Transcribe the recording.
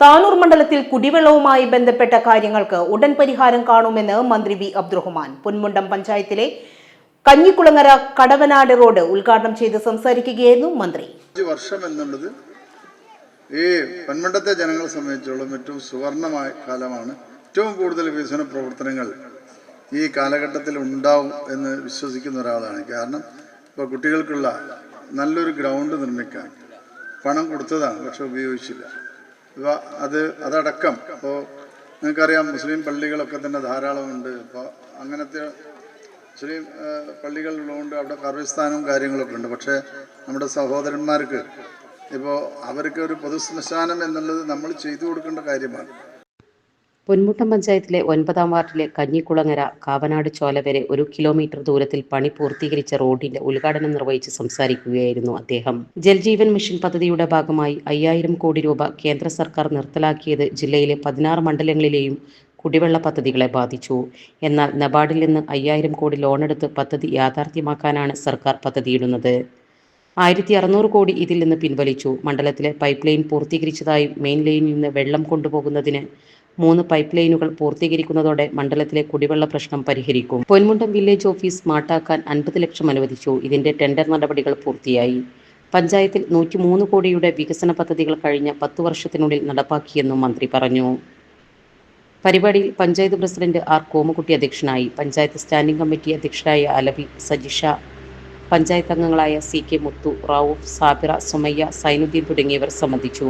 താനൂർ മണ്ഡലത്തിൽ കുടിവെള്ളവുമായി ബന്ധപ്പെട്ട കാര്യങ്ങൾക്ക് ഉടൻ പരിഹാരം കാണുമെന്ന് മന്ത്രി വി അബ്ദുറഹ്മാൻ. പൊന്മുണ്ടം പഞ്ചായത്തിലെ കഞ്ഞിക്കുളങ്ങര കടവനാട് റോഡ് ഉദ്ഘാടനം ചെയ്ത് സംസാരിക്കുകയായിരുന്നു മന്ത്രി. വർഷം എന്നുള്ളത് ഈ പൊന്മുണ്ടത്തെ ജനങ്ങളെ സംബന്ധിച്ചോളം ഏറ്റവും സുവർണമായ കാലമാണ്. ഏറ്റവും കൂടുതൽ വികസന പ്രവർത്തനങ്ങൾ ഈ കാലഘട്ടത്തിൽ ഉണ്ടാവും എന്ന് വിശ്വസിക്കുന്ന ഒരാളാണ്. കാരണം ഇപ്പോൾ കുട്ടികൾക്കുള്ള നല്ലൊരു ഗ്രൗണ്ട് നിർമ്മിക്കാൻ പണം കൊടുത്തതാണ് പക്ഷെ ഉപയോഗിച്ചില്ല. ഇവ അത് അതടക്കം. ഇപ്പോൾ നിങ്ങൾക്കറിയാം മുസ്ലിം പള്ളികളൊക്കെ തന്നെ ധാരാളമുണ്ട്. ഇപ്പോൾ അങ്ങനത്തെ മുസ്ലിം പള്ളികളുള്ളതുകൊണ്ട് അവിടെ കർവിസ്ഥാനവും കാര്യങ്ങളൊക്കെ ഉണ്ട്. പക്ഷേ നമ്മുടെ സഹോദരന്മാർക്ക് ഇപ്പോൾ അവർക്ക് ഒരു പൊതു ശ്മശാനം എന്നുള്ളത് നമ്മൾ ചെയ്തു കൊടുക്കേണ്ട കാര്യമാണ്. പൊന്മുട്ടം പഞ്ചായത്തിലെ ഒൻപതാം വാർഡിലെ കഞ്ഞിക്കുളങ്ങര കാവനാട് ചോല വരെ ഒരു കിലോമീറ്റർ ദൂരത്തിൽ പണി പൂർത്തീകരിച്ച റോഡിന്റെ ഉദ്ഘാടനം നിർവഹിച്ച് സംസാരിക്കുകയായിരുന്നു അദ്ദേഹം. ജൽജീവൻ മിഷൻ പദ്ധതിയുടെ ഭാഗമായി അയ്യായിരം കോടി രൂപ കേന്ദ്ര സർക്കാർ നിർത്തലാക്കിയത് ജില്ലയിലെ പതിനാറ് മണ്ഡലങ്ങളിലെയും കുടിവെള്ള പദ്ധതികളെ ബാധിച്ചു. എന്നാൽ നബാർഡിൽ നിന്ന് അയ്യായിരം കോടി ലോണെടുത്ത് പദ്ധതി യാഥാർത്ഥ്യമാക്കാനാണ് സർക്കാർ പദ്ധതിയിടുന്നത്. ആയിരത്തി അറുന്നൂറ് കോടി ഇതിൽ നിന്ന് പിൻവലിച്ചു. മണ്ഡലത്തിലെ പൈപ്പ് ലൈൻ പൂർത്തീകരിച്ചതായും മെയിൻ ലൈനിൽ നിന്ന് വെള്ളം കൊണ്ടുപോകുന്നതിന് മൂന്ന് പൈപ്പ് ലൈനുകൾ പൂർത്തീകരിക്കുന്നതോടെ മണ്ഡലത്തിലെ കുടിവെള്ള പ്രശ്നം പരിഹരിക്കും. പൊന്മുണ്ടം വില്ലേജ് ഓഫീസ് സ്മാർട്ടാക്കാൻ അൻപത് ലക്ഷം അനുവദിച്ചു. ഇതിന്റെ ടെൻഡർ നടപടികൾ പൂർത്തിയായി. പഞ്ചായത്തിൽ നൂറ്റിമൂന്ന് കോടിയുടെ വികസന പദ്ധതികൾ കഴിഞ്ഞ പത്തു വർഷത്തിനുള്ളിൽ നടപ്പാക്കിയെന്നും മന്ത്രി പറഞ്ഞു. പരിപാടിയിൽ പഞ്ചായത്ത് പ്രസിഡന്റ് ആർ കോമുകുട്ടി അധ്യക്ഷനായി. പഞ്ചായത്ത് സ്റ്റാൻഡിംഗ് കമ്മിറ്റി അധ്യക്ഷരായ അലവി സജിഷ പഞ്ചായത്ത് അംഗങ്ങളായ സി കെ മുത്തു റാവൂഫ് സാബിറ സുമയ്യ സൈനുദ്ദീൻ തുടങ്ങിയവർ സംബന്ധിച്ചു.